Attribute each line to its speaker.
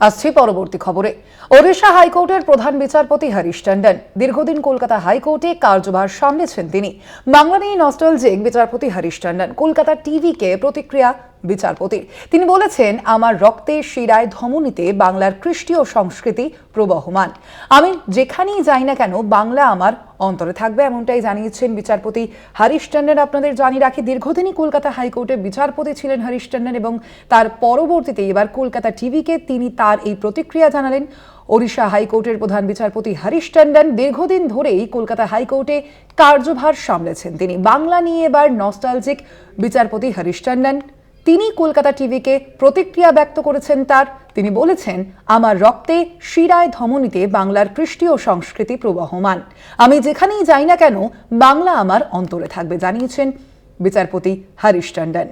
Speaker 1: আসছি পরবর্তী খবরে। ওড়িশা হাইকোর্টের প্রধান বিচারপতি হরিশ টন্ডন দীর্ঘদিন কলকাতা হাইকোর্টে কার্যভার সামলেছেন তিনি। বাংলা নিয়ে নস্টলজিক বিচারপতি হরিশ টন্ডন কলকাতা টিভিকে প্রতিক্রিয়া বিচারপতির তিনি বলেছেন, আমার রক্তে শিরায় ধমনীতে বাংলার খ্রিস্টীয় সংস্কৃতি প্রবহমান। আমি যেখানেই যাই না কেন, বাংলা আমার অন্তরে থাকবে, এমনটাই জানিয়েছেন বিচারপতি হরিশ টন্ডন আপনাদের জানিয়ে রাখি, দীর্ঘদিনই কলকাতা হাইকোর্টের বিচারপতি ছিলেন হরিশ টন্ডন এবং তার পরবর্তীতে এবার কলকাতা টিভিকে তিনি তার এই প্রতিক্রিয়া জানালেন। ওড়িশা হাইকোর্টের প্রধান বিচারপতি হরিশ টন্ডন দীর্ঘদিন ধরেই কলকাতা হাইকোর্টে কার্যভার সামলেছেন তিনি। বাংলা নিয়ে এবার নস্টালজিক বিচারপতি হরিশ টন্ডন তিনি কলকাতা টিভিকে প্রতিক্রিয়া ব্যক্ত করেছেন তার। তিনি বলেছেন, আমার রক্তে শিরায় ধমনীতে বাংলার কৃষ্টি ও সংস্কৃতি প্রবহমান। আমি যেখানেই যাই না কেন, বাংলা আমার অন্তরে থাকবে জানিয়েছেন বিচারপতি হরিশ টন্ডন